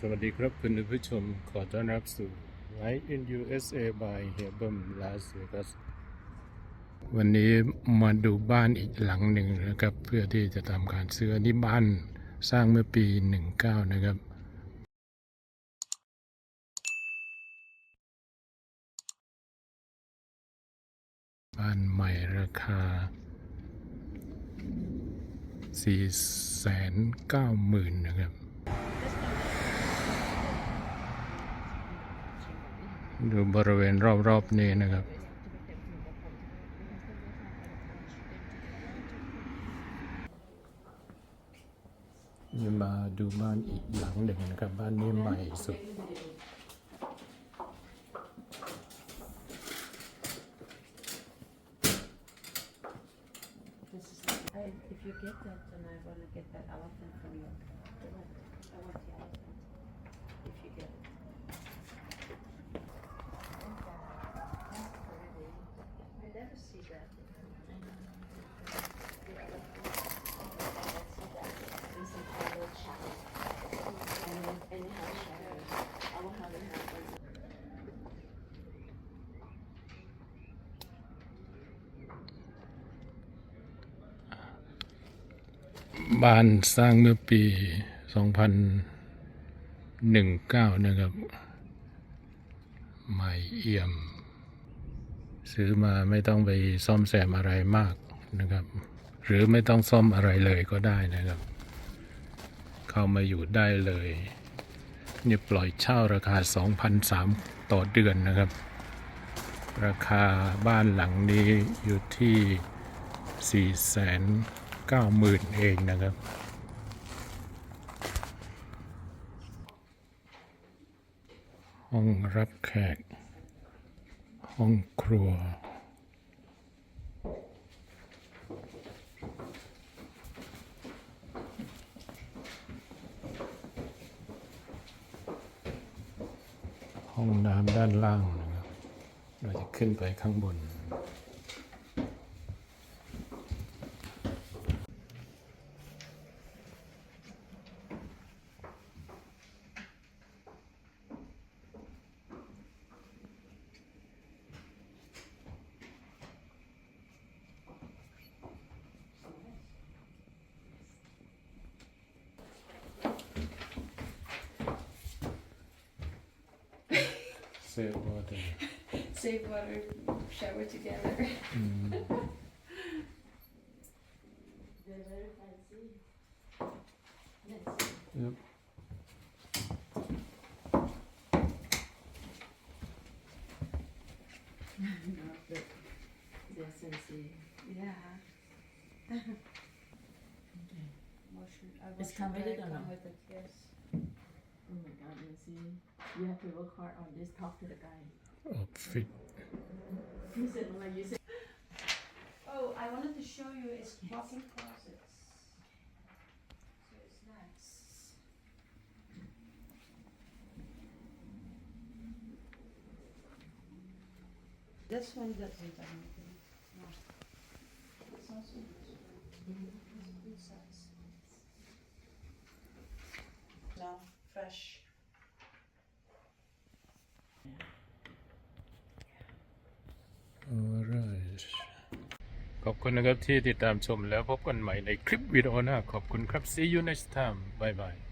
สวัสดีครับคุณผู้ชมขอต้อนรับสู่ Light in USA by h e b e m Las Vegas วันนี้มาดูบ้านอีกหลังหนึ่งนะครับ เพื่อที่จะทำการซื้อนนี้บ้านสร้างเมื่อปี 19 นะครับบ้านใหม่ราคา 490,000 นะครับ ดูบริเวณรอบๆนี้นะครับนี่มาดูบ้านอีกหลังหนึ่งนะครับ บ้านนี้ใหม่สุด This is, I, if you get that, then I wanna get that elephant from you. I want I want the elephant, if you บ้านสร้างเมื่อปี 2019 นะครับ ใหม่เอี่ยม ซื้อมาไม่ต้องไปซ่อมแซมอะไรมากนะครับ หรือไม่ต้องซ่อมอะไรเลยก็ได้นะครับ เข้ามาอยู่ได้เลยนี่ปล่อยเช่าราคา 2,003 ต่อเดือนนะครับ ราคาบ้านหลังนี้อยู่ที่ 4 0 0 0 0 เองนะครับ ห้องรับแขก ห้องครัว ห้องน้ำด้านล่างนะครับ เราจะขึ้นไปข้างบน Save water. Save water, shower together. They're very fancy. Yes. Yep. No, the, they're fancy. Yeah. Motion, uh, It's motion come with it or come no? with it, yes. Oh my god, Nancy. You have to work hard on this. Talk to the guy. Oh, Outfit. You said, like you said. Oh, I wanted to show you it's walk-in closets. So it's nice. This one doesn't have anything. No. It's also nice. It's a good size. No, fresh. Alright ขอบคุณนะครับที่ติดตามชมแล้วพบกันใหม่ในคลิปวิดีโอหน้า ขอบคุณครับ see you next time bye bye